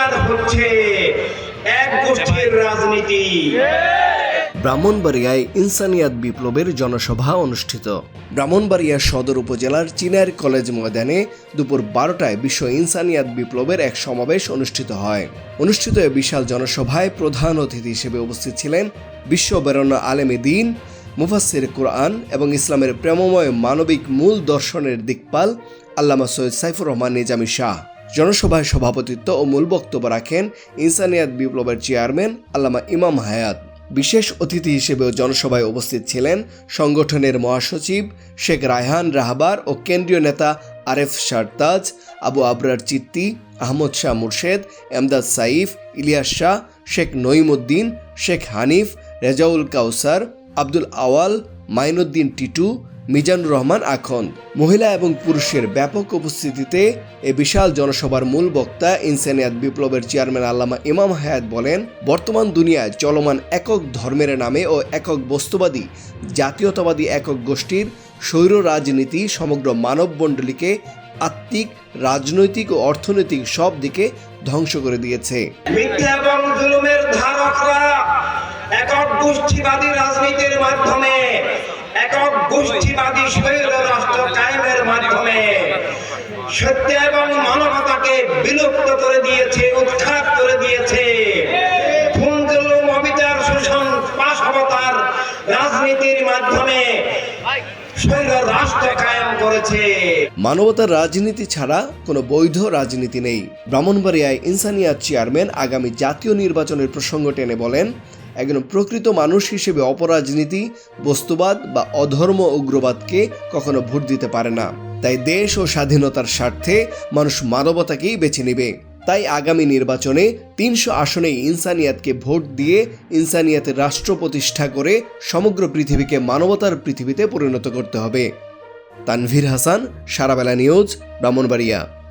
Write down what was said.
বিচার হচ্ছে। এক গোষ্ঠীর রাজনীতি। ব্রাহ্মণবাড়িয়ায় ইনসানিয়াত বিপ্লবের জনসভা অনুষ্ঠিত। ব্রাহ্মণবাড়িয়া সদর উপজেলার চিনার কলেজ ময়দানে দুপুর বারোটায় বিশ্ব ইনসানিয়াত বিপ্লবের এক সমাবেশ অনুষ্ঠিত হয়। অনুষ্ঠিত এই বিশাল জনসভায় প্রধান অতিথি হিসেবে উপস্থিত ছিলেন বিশ্ব বেরোনা আলেমে দিন মুফাসির কোরআন এবং ইসলামের প্রেমময় মানবিক মূল দর্শনের দিকপাল আল্লামা সৈয়দ সাইফুর রহমান নিজামী শাহ। জনসভায় সভাপতিত্ব ও মূল বক্তব্য রাখেন ইনসানিয়াত বিপ্লবের চেয়ারম্যান আল্লামা ইমাম হায়াত। বিশেষ অতিথি হিসেবেও জনসভায় উপস্থিত ছিলেন সংগঠনের মহাসচিব শেখ রায়হান রাহবার ও কেন্দ্রীয় নেতা আরেফ সারতাজ আবু আবরার চিত্তি, আহমদ শাহ মুর্শেদ, এমদাদ সাইফ, ইলিয়াস শাহ, শেখ নঈমুদ্দিন, শেখ হানিফ, রেজাউল কাউসার, আব্দুল আওয়াল, মাইনুদ্দিন টিটু মিজানুর রহমান আখন্দ মহিলা এবং পুরুষের ব্যাপক উপস্থিতিতে এ বিশাল জনসভার মূল বক্তা ইনসানিয়াত বিপ্লবের চেয়ারম্যান আল্লামা ইমাম হায়াত বলেন, বর্তমান দুনিয়ায় চলমান একক ধর্মের নামে ও একক বস্তুবাদী, জাতীয়তাবাদী একক গোষ্ঠীর স্বৈর রাজনীতি সমগ্র মানবমণ্ডলীকে আত্মিক, রাজনৈতিক ও অর্থনৈতিক সব দিকে ধ্বংস করে দিয়েছে। মিথ্যা এবং জুলুমের ধারকরা একক গোষ্ঠীবাদী রাজনীতির মাধ্যমে গোষ্ঠীবাদী শৈল রাষ্ট্র কায়েমের মাধ্যমে সত্য এবং মানবতাকে বিলুপ্ত করে দিয়েছে, উৎখাত করে দিয়েছে। খুন জুলুম অবিচার শোষণ পাশবতার রাজনীতির মাধ্যমে মানবতার রাজনীতি ছাড়া কোনো বৈধ রাজনীতি নেই। ব্রাহ্মণবাড়িয়ায় ইনসানিয়াত চেয়ারম্যান আগামী জাতীয় নির্বাচনের প্রসঙ্গ টেনে বলেন, একজন প্রকৃত মানুষ হিসেবে অপরাজনীতি, বস্তুবাদ বা অধর্ম উগ্রবাদকে কখনো ভোট দিতে পারে না। তাই দেশ ও স্বাধীনতার স্বার্থে মানুষ মানবতাকেই বেছে নেবে। তাই আগামী নির্বাচনে তিনশো আসনে ইনসানিয়াতকে ভোট দিয়ে ইনসানিয়াতের রাষ্ট্র প্রতিষ্ঠা করে সমগ্র পৃথিবীকে মানবতার পৃথিবীতে পরিণত করতে হবে। তানভীর হাসান, সারাবেলা নিউজ, ব্রাহ্মণবাড়িয়া।